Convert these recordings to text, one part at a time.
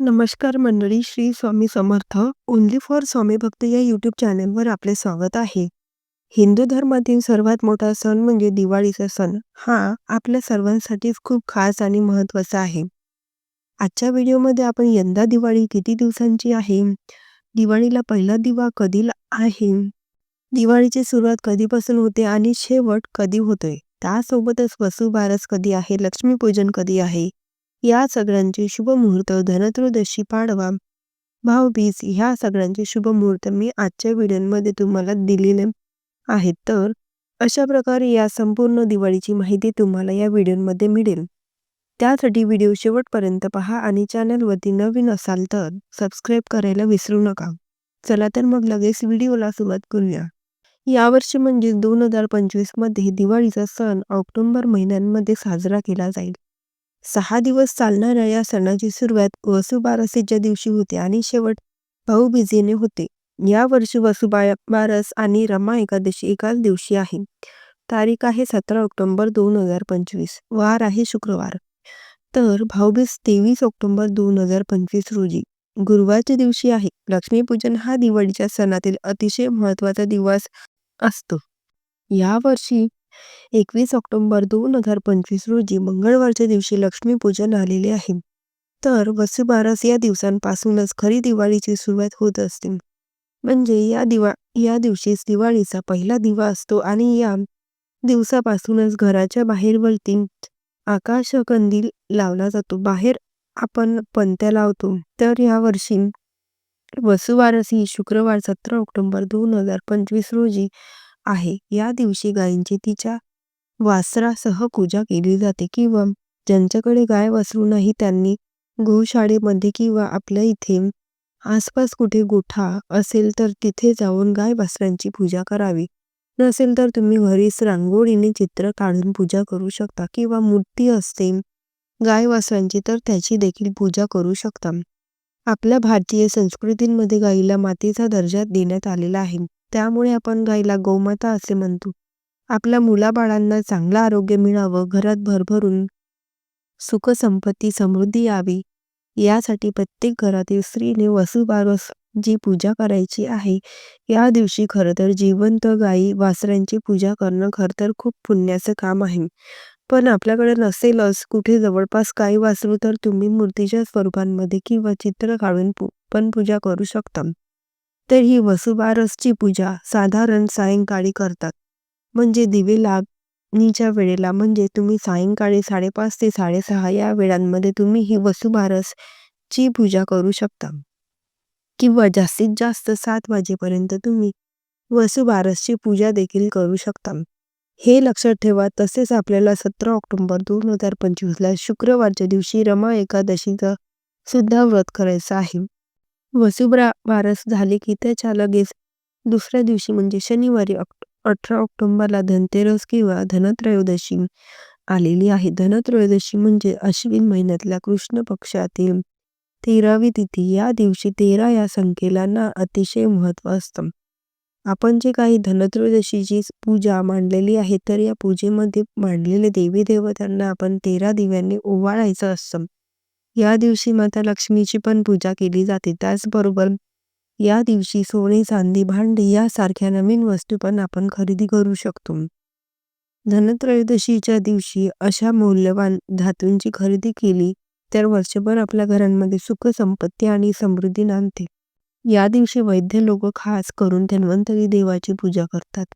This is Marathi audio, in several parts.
नमस्कार मंडळी श्री स्वामी समर्थ. ओनली फॉर स्वामी भक्त या युट्यूब चॅनलवर आपले स्वागत आहे. हिंदू धर्मातील सर्वात मोठा सण म्हणजे दिवाळीचा सण. हा आपल्या सर्वांसाठीच खूप खास आणि महत्त्वाचा आहे. आजच्या व्हिडिओमध्ये आपण यंदा दिवाळी किती दिवसांची आहे? दिवाळीला पहिला दिवा कधी आहे? दिवाळीची सुरुवात कधीपासून होते आणि शेवट कधी होतोय? त्यासोबतच वसुबारस कधी आहे? लक्ष्मीपूजन कधी आहे? या सगळ्यांचे शुभ मुहूर्त धनत्रयोदशी पाडवा. भाऊबीज ह्या सगळ्यांचे शुभ मुहूर्त मी आजच्या व्हिडिओमध्ये तुम्हाला दिलेले आहेत. तर अशा प्रकारे या संपूर्ण दिवाळीची माहिती तुम्हाला या व्हिडिओमध्ये मिळेल. त्यासाठी व्हिडिओ शेवटपर्यंत पहा आणि चॅनलवरती नवीन असाल तर सबस्क्राईब करायला विसरू नका. चला तर मग लगेच व्हिडिओला सुरुवात करूया. यावर्षी म्हणजे दोन हजार पंचवीसमध्ये दिवाळीचा सण ऑक्टोंबर महिन्यांमध्ये साजरा केला जाईल. सहा दिवस चालणाऱ्या या सणाची सुरुवात वसुबारसेच्या दिवशी होते आणि शेवट भाऊबीजेने होते. या वर्षी वसुबारस आणि रमा एकादशी एकाच दिवशी आहे. तारीख आहे सतरा ऑक्टोबर दोन हजार पंचवीस. वार आहे शुक्रवार. तर भाऊबीज तेवीस ऑक्टोबर दोन हजार पंचवीस रोजी. गुरुवारच्या दिवशी आहे. लक्ष्मीपूजन हा दिवाळीच्या सणातील अतिशय महत्त्वाचा दिवस असतो. या वर्षी एकवीस ऑक्टोबर दोन हजार पंचवीस रोजी मंगळवारच्या दिवशी लक्ष्मीपूजन आलेले आहे. तर वसुबारस या दिवसांपासूनच खरी दिवाळीची सुरुवात होत असते. म्हणजे या दिवा या दिवशीच दिवाळीचा पहिला दिवा असतो आणि या दिवसापासूनच घराच्या बाहेरवरती आकाश कंदील लावला जातो. बाहेर आपण पंत्या लावतो. तर या वर्षी वसुवारस ही शुक्रवार सतरा ऑक्टोबर दोन हजार पंचवीस रोजी आहे. या दिवशी गायींची तिच्या वासरासह पूजा केली जाते किंवा ज्यांच्याकडे गाय वासरू नाही त्यांनी गोशाळेमध्ये किंवा आपल्या इथे आसपास कुठे गोठा असेल तर तिथे जाऊन गाय वासरांची पूजा करावी. नसेल तर तुम्ही घरीच रांगोळीने चित्र काढून पूजा करू शकता किंवा मूर्ती असते गाय वासरांची तर त्याची देखील पूजा करू शकता. आपल्या भारतीय संस्कृतींमध्ये गायीला मातेचा दर्जा देण्यात आलेला आहे. त्यामुळे आपण गाईला गोमाता असे म्हणतो. आपल्या मुलाबाळांना चांगलं आरोग्य मिळावं घरात भरभरून सुख संपत्ती समृद्धी यावी यासाठी प्रत्येक घरातील स्त्रीने वसुबारस जी पूजा करायची आहे या दिवशी खरं तर जिवंत गाई वासरांची पूजा करणं खरं तर खूप पुण्याचं काम आहे. पण आपल्याकडे नसेलच कुठे जवळपास काही वासरू तर तुम्ही मूर्तीच्या स्वरूपांमध्ये किंवा चित्र काढून पण पूजा करू शकता. तर ही वसुबारसची पूजा साधारण सायंकाळी करतात. म्हणजे दिवे लागणीच्या वेळेला म्हणजे तुम्ही सायंकाळी साडेपाच ते साडेसहा या वेळांमध्ये तुम्ही ही वसुबारसची पूजा करू शकता. किंवा जास्तीत जास्त सात वाजेपर्यंत तुम्ही वसुबारसची पूजा देखील करू शकता. हे लक्षात ठेवा तसेच आपल्याला सतरा ऑक्टोबर दोन हजार पंचवीसला शुक्रवारच्या दिवशी रमा एकादशीचं सुद्धा व्रत करायचं आहे. वसुब्रा वारस झाले की त्याच्या लगेच दुसऱ्या दिवशी म्हणजे शनिवारी अठरा ऑक्टोबरला धनतेरस किंवा धनत्रयोदशी आलेली आहे. धनत्रयोदशी म्हणजे अश्विन महिन्यातल्या कृष्ण पक्षातील तेरावी तिथी. या दिवशी तेरा या संख्येला ना अतिशय महत्त्व असतं. आपण जे काही धनत्रयोदशीची पूजा मांडलेली आहे तर या पूजेमध्ये मांडलेले देवी देवतांना आपण तेरा दिव्यांनी ओवाळायचं असतं. या दिवशी माता लक्ष्मीची पण पूजा केली जाते. त्याचबरोबर या दिवशी सोने चांदी भांडी यासारख्या नवीन वस्तू पण आपण खरेदी करू शकतो. धनत्रयोदशीच्या दिवशी अशा मौल्यवान धातूंची खरेदी केली तर वर्षभर आपल्या घरांमध्ये सुख संपत्ती आणि समृद्धी नांदते. या दिवशी वैद्य लोक खास करून धन्वंतरी देवाची पूजा करतात.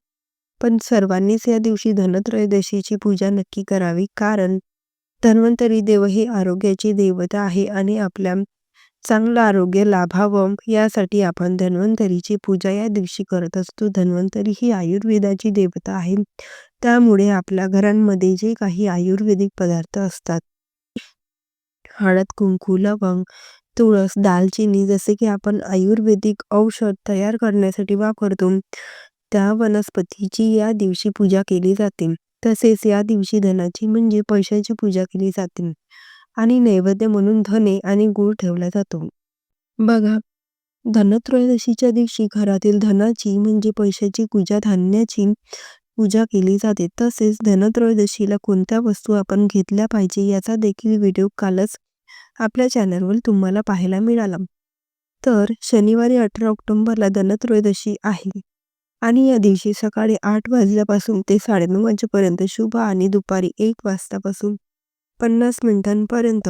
पण सर्वांनीच या दिवशी धनत्रयोदशीची पूजा नक्की करावी कारण धन्वंतरी देव ही आरोग्याची देवता आहे आणि आपल्या चांगलं आरोग्य लाभावं यासाठी आपण धन्वंतरीची पूजा या दिवशी करत असतो. धन्वंतरी ही आयुर्वेदाची देवता आहे. त्यामुळे आपल्या घरांमध्ये जे काही आयुर्वेदिक पदार्थ असतात हळद कुंकू लवंग तुळस दालचिनी जसे की आपण आयुर्वेदिक औषध तयार करण्यासाठी वापरतो त्या वनस्पतीची या दिवशी पूजा केली जाते. तसेच या दिवशी धनाची म्हणजे पैशाची पूजा केली जाते आणि नैवेद्य म्हणून धने आणि गूळ ठेवला जातो. बघा धनत्रयोदशीच्या दिवशी घरातील धनाची म्हणजे पैशाची पूजा धान्याची पूजा केली जाते. तसेच धनत्रयोदशीला कोणत्या वस्तू आपण घेतल्या पाहिजे याचा देखील व्हिडिओ कालच आपल्या चॅनलवर तुम्हाला पाहायला मिळाला. तर शनिवारी अठरा ऑक्टोबरला धनत्रयोदशी आहे. आणि या दिवशी सकाळी आठ वाजल्यापासून ते साडेनऊ वाजेपर्यंत शुभ आणि दुपारी एक वाजतापासून पन्नास मिनिटांपर्यंत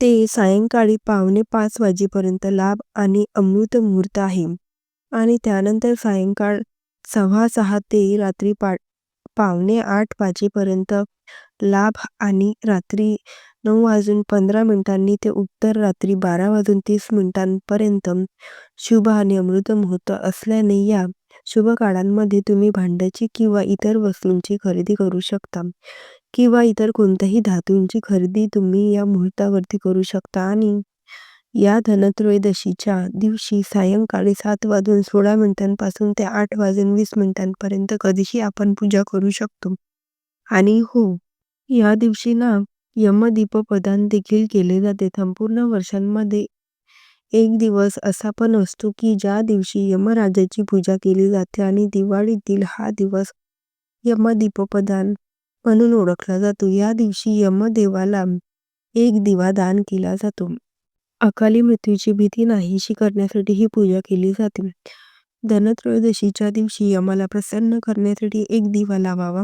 ते सायंकाळी पावणे पाच वाजेपर्यंत लाभ आणि अमृत मुहूर्त आहे. आणि त्यानंतर सायंकाळ सव्वा सहा ते रात्री पा पावणे आठ वाजेपर्यंत लाभ आणि रात्री नऊ वाजून पंधरा मिनिटांनी ते उत्तर रात्री बारा वाजून तीस मिनिटांपर्यंत शुभ आणि अमृत मुहूर्त असल्याने या शुभ काळांमध्ये तुम्ही भांड्याची किंवा इतर वस्तूंची खरेदी करू शकता किंवा इतर कोणत्याही धातूंची खरेदी तुम्ही या मुहूर्तावरती करू शकता. आणि या धनत्रयोदशीच्या दिवशी सायंकाळी सात वाजून सोळा मिनिटांपासून ते आठ वाजून वीस मिनिटांपर्यंत कधीही आपण पूजा करू शकतो. आणि हो या दिवशी ना यमदीपप्रदान देखील केले जाते. संपूर्ण वर्षांमध्ये एक दिवस असा पण असतो की ज्या दिवशी यमराजाची पूजा केली जाते आणि दिवाळीतील हा दिवस यमदीपदान म्हणून ओळखला जातो. या दिवशी यमदेवाला एक दिवा दान केला जातो. अकाली मृत्यूची भीती नाहीशी करण्यासाठी ही पूजा केली जाते. धनत्रयोदशीच्या दिवशी यमाला प्रसन्न करण्यासाठी एक दिवा लावावा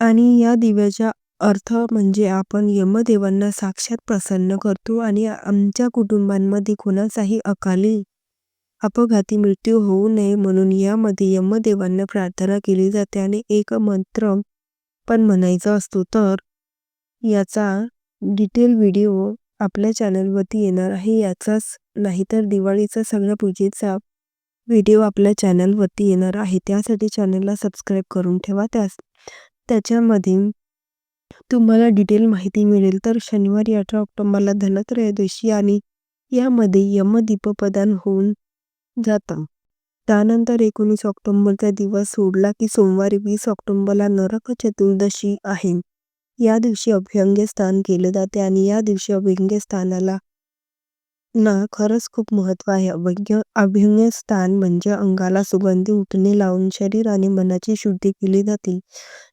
आणि या दिव्याच्या अर्थ म्हणजे आपण यमदेवांना साक्षात प्रसन्न करतो आणि आमच्या कुटुंबांमध्ये कोणाचाही अकाली अपघाती मृत्यू होऊ नये म्हणून यामध्ये यमदेवांना प्रार्थना केली जाते आणि एक मंत्र पण म्हणायचा असतो. तर याचा डिटेल व्हिडिओ आपल्या चॅनलवरती येणार आहे. याचाच नाहीतर दिवाळीचा सगळ्या पूजेचा व्हिडिओ आपल्या चॅनलवरती येणार आहे. त्यासाठी चॅनलला सबस्क्राईब करून ठेवा. त्यास त्याच्यामध्ये तुम्हाला डिटेल माहिती मिळेल. तर शनिवारी अठरा ऑक्टोबरला धनत्रयोदशी आणि यामध्ये यमदीपप्रदान होऊन जातं. त्यानंतर एकोणीस ऑक्टोबरचा दिवस सोडला की सोमवारी वीस ऑक्टोबरला नरक चतुर्दशी आहे. या दिवशी अभ्यंग्य स्थान केले जाते आणि या दिवशी अभ्यंग्य स्थानाला ना खरंच खूप महत्त्व आहे. अभ्यंग स्थान म्हणजे अंगाला सुगंधी उठणे लावून शरीर आणि मनाची शुद्धी केली जाते.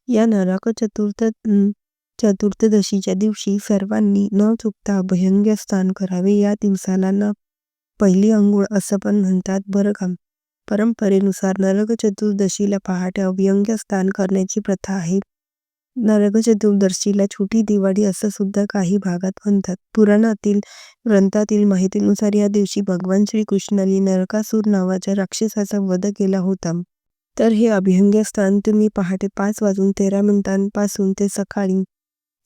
या नरक चतुर्थ चतुर्थदशीच्या दिवशी सर्वांनी न चुकता अभयंग्य स्नान करावे. या दिवसाला न पहिली अंघोळ असं पण म्हणतात बरं का. परंपरेनुसार नरक चतुर्दशीला पहाटे अभ्यंग्य स्नान करण्याची प्रथा आहे. नरक चतुर्दशीला छोटी दिवाळी असं सुद्धा काही भागात म्हणतात. पुराणातील ग्रंथातील माहितीनुसार या दिवशी भगवान श्रीकृष्णाने नरकासूर नावाच्या राक्षसाचा वध केला होता. तर हे अभ्यंग्य स्थान तुम्ही पहाटे पाच वाजून तेरा मिनिटांपासून ते सकाळी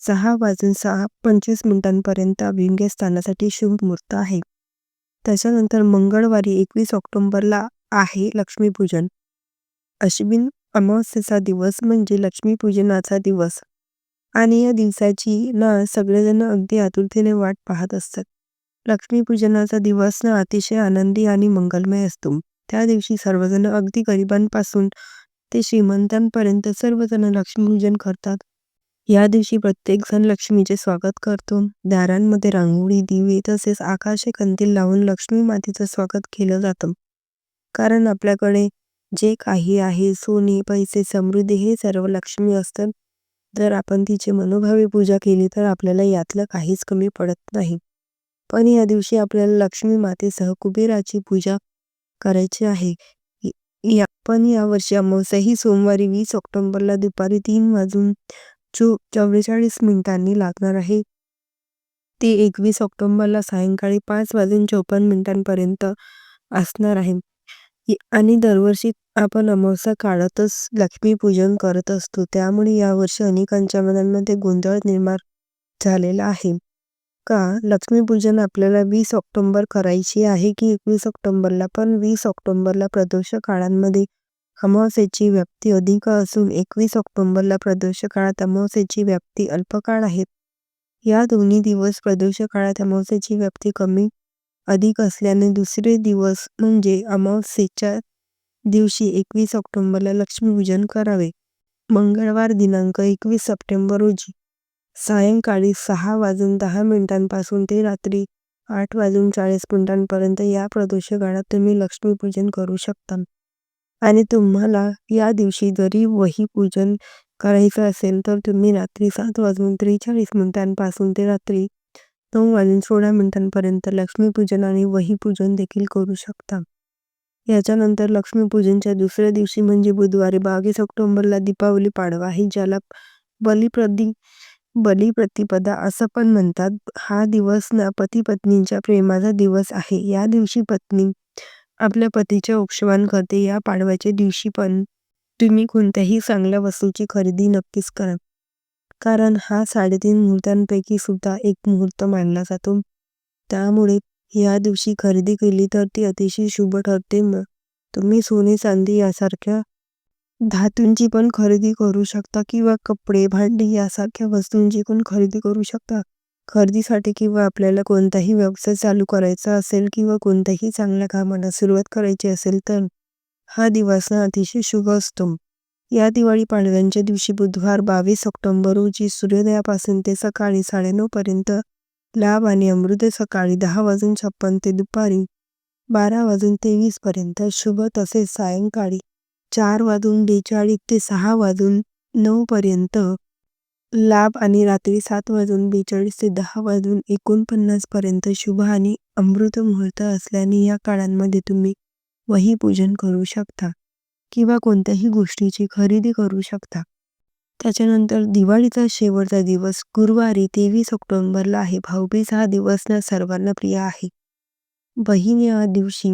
सहा वाजून सहा पंचवीस मिनिटांपर्यंत अभ्यंग्य स्थानासाठी शुभ मुहूर्त आहे. त्याच्यानंतर मंगळवारी एकवीस ऑक्टोबरला आहे लक्ष्मीपूजन. अश्विन अमावस्येचा दिवस म्हणजे लक्ष्मीपूजनाचा दिवस. आणि या दिवसाची ना सगळेजण अगदी आतुरतेने वाट पाहत असतात. लक्ष्मीपूजनाचा दिवस ना अतिशय आनंदी आणि मंगलमय असतो. त्या दिवशी सर्वजण अगदी गरिबांपासून ते श्रीमंतांपर्यंत सर्वजण लक्ष्मीपूजन करतात. या दिवशी प्रत्येक जण लक्ष्मीचे स्वागत करतो. दारांमध्ये रांगोळी दिवे तसेच आकाशे कंदील लावून लक्ष्मी मातेचं स्वागत केलं जातं. कारण आपल्याकडे जे काही आहे सोने पैसे समृद्धी हे सर्व लक्ष्मी असतात. जर आपण तिची मनोभावी पूजा केली तर आपल्याला यातलं काहीच कमी पडत नाही. पण या दिवशी आपल्याला लक्ष्मी मातेसह कुबेराची पूजा करायची आहे. या पण यावर्षी अमावस्या ही सोमवारी वीस ऑक्टोबरला दुपारी तीन वाजून जो चव्वेचाळीस मिनिटांनी लागणार आहे. ती एकवीस ऑक्टोबरला सायंकाळी पाच वाजून चोपन्न मिनिटांपर्यंत असणार आहे. आणि दरवर्षी आपण अमावस्या काळातच लक्ष्मीपूजन करत असतो. त्यामुळे यावर्षी अनेकांच्या मनांमध्ये गोंधळ निर्माण झालेला आहे. का? लक्ष्मीपूजन आपल्याला वीस ऑक्टोंबर करायची आहे की एकवीस ऑक्टोंबरला? पण वीस ऑक्टोंबरला प्रदोष काळांमध्ये अमावस्येची व्याप्ती अधिक असून एकवीस ऑक्टोबरला प्रदोष काळात अमावस्येची व्याप्ती अल्पकाळ आहेत या दोन्ही दिवस प्रदोष काळात अमावस्येची व्याप्ती कमी अधिक असल्याने दुसरे दिवस म्हणजे अमावस्येच्या दिवशी एकवीस ऑक्टोबरला लक्ष्मीपूजन करावे. मंगळवार दिनांक एकवीस सप्टेंबर रोजी सायंकाळी सहा वाजून दहा मिनिटांपासून ते रात्री आठ वाजून चाळीस मिनिटांपर्यंत या प्रदोष काळात तुम्ही लक्ष्मीपूजन करू शकता. आणि तुम्हाला या दिवशी जरी वही पूजन करायचं असेल तर तुम्ही रात्री सात वाजून त्रेचाळीस मिनिटांपासून ते रात्री नऊ वाजून सोळा मिनिटांपर्यंत लक्ष्मीपूजन आणि वहीपूजन देखील करू शकता. याच्यानंतर लक्ष्मीपूजनच्या दुसऱ्या दिवशी म्हणजे बुधवारी बावीस ऑक्टोबरला दीपावली पाडवा आहे ज्याला बलिप्रदी बलिप्रतिपदा असं पण म्हणतात. हा दिवस ना पती पत्नींच्या प्रेमाचा दिवस आहे. या दिवशी पत्नी आपल्या पतीचे औक्षवान करते या पाडव्याच्या दिवशी पण तुम्ही कोणत्याही चांगल्या वस्तूची खरेदी नक्कीच करा. कारण हा साडेतीन मुहूर्तांपैकी सुद्धा एक मुहूर्त मानला जातो. त्यामुळे या दिवशी खरेदी केली तर ती अतिशय शुभ ठरते. तुम्ही सोने चांदी यासारख्या धातूंची पण खरेदी करू शकता किंवा कपडे भांडी यासारख्या वस्तूंची पण खरेदी करू शकता. खरेदीसाठी किंवा आपल्याला कोणताही व्यवसाय चालू करायचा असेल किंवा कोणत्याही चांगल्या कामाला सुरुवात करायची असेल तर हा दिवस अतिशय शुभ असतो. या दिवाळी पाडव्यांच्या दिवशी बुधवार बावीस ऑक्टोबर रोजी सूर्योदयापासून ते सकाळी साडेनऊ पर्यंत लाभ आणि अमृत सकाळी दहा वाजून छप्पन ते दुपारी बारा वाजून तेवीस पर्यंत शुभ तसेच सायंकाळी चार वाजून बेचाळीस ते सहा वाजून नऊ पर्यंत लाभ आणि रात्री सात वाजून बेचाळीस ते दहा वाजून एकोणपन्नास पर्यंत शुभ आणि अमृत मुहूर्त असल्याने या काळांमध्ये तुम्ही वही पूजन करू शकता किंवा कोणत्याही गोष्टीची खरेदी करू शकता. त्याच्यानंतर दिवाळीचा शेवटचा दिवस गुरुवारी तेवीस ऑक्टोबरला आहे. भाऊबीज हा दिवस ना सर्वांना प्रिय आहे. बहीण या दिवशी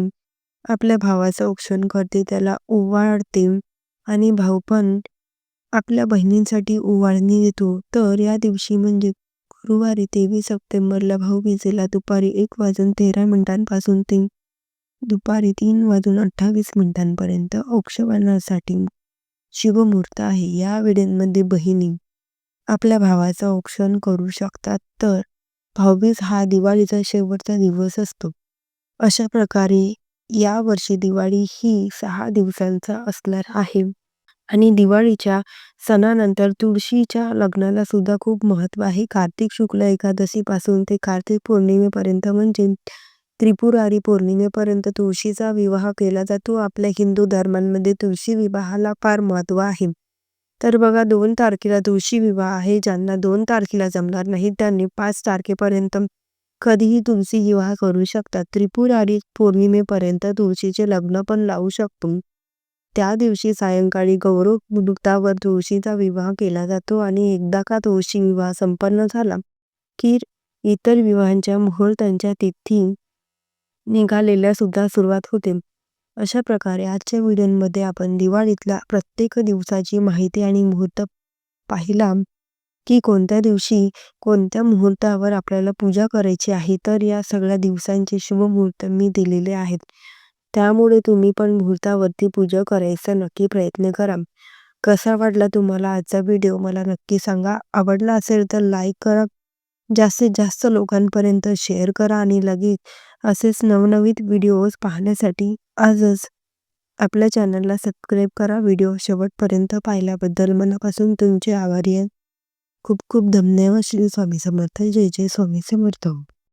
आपल्या भावाचं औक्षण करते त्याला ओवाळते आणि भाऊ पण आपल्या बहिणींसाठी ओवाळणी देतो तर या दिवशी म्हणजे गुरुवारी तेवीस सप्टेंबरला भाऊबीजेला दुपारी एक वाजून तेरा मिनिटांपासून ते दुपारी तीन वाजून अठ्ठावीस मिनिटांपर्यंत औक्षवानासाठी शुभमुहूर्त आहे. या वेळेमध्ये बहिणी आपल्या भावाचं औक्षण करू शकतात. तर भाऊबीज हा दिवाळीचा शेवटचा दिवस असतो. अशा प्रकारे या वर्षी दिवाळी ही सहा दिवसांचा असणार आहे. आणि दिवाळीच्या सणानंतर तुळशीच्या लग्नाला सुद्धा खूप महत्त्व आहे. कार्तिक शुक्ल एकादशीपासून ते कार्तिक पौर्णिमेपर्यंत म्हणजे त्रिपुरारी पौर्णिमेपर्यंत तुळशीचा विवाह केला जातो. आपल्या हिंदू धर्मांमध्ये तुळशी विवाहाला फार महत्त्व आहे. तर बघा दोन तारखेला तुळशी विवाह आहे. ज्यांना दोन तारखेला जमणार नाही त्यांनी पाच तारखेपर्यंत कधीही तुळशी विवाह करू शकतात. त्रिपुरारी पौर्णिमेपर्यंत तुळशीचे लग्न पण लावू शकतो. त्या दिवशी सायंकाळी गौरव मुहूर्तावर तुळशीचा विवाह केला जातो आणि एकदा का तुळशी विवाह संपन्न झाला की इतर विवाहांच्या मुहूर्तांच्या तिथी निघालेल्या सुद्धा सुरुवात होते. अशा प्रकारे आजच्या व्हिडिओमध्ये आपण दिवाळीतल्या प्रत्येक दिवसाची माहिती आणि मुहूर्त पाहिला की कोणत्या दिवशी कोणत्या मुहूर्तावर आपल्याला पूजा करायची आहे तर या सगळ्या दिवसांचे शुभ मुहूर्त मी दिलेले आहेत. त्यामुळे तुम्ही पण मुहूर्तावरती पूजा करायचा नक्की प्रयत्न करा. कसा वाटला तुम्हाला आजचा व्हिडिओ? मला नक्की सांगा. आवडला असेल तर लाईक करा. जास्तीत जास्त लोकांपर्यंत शेअर करा आणि लगेच असेच नवनवीन व्हिडिओज पाहण्यासाठी आजच आपल्या चॅनलला सबस्क्राईब करा. व्हिडिओ शेवटपर्यंत पाहिल्याबद्दल मनापासून तुमचे आभारी आहे. खूप खूप धन्यवाद. श्री स्वामी समर्थ. जय जय स्वामी समर्थ.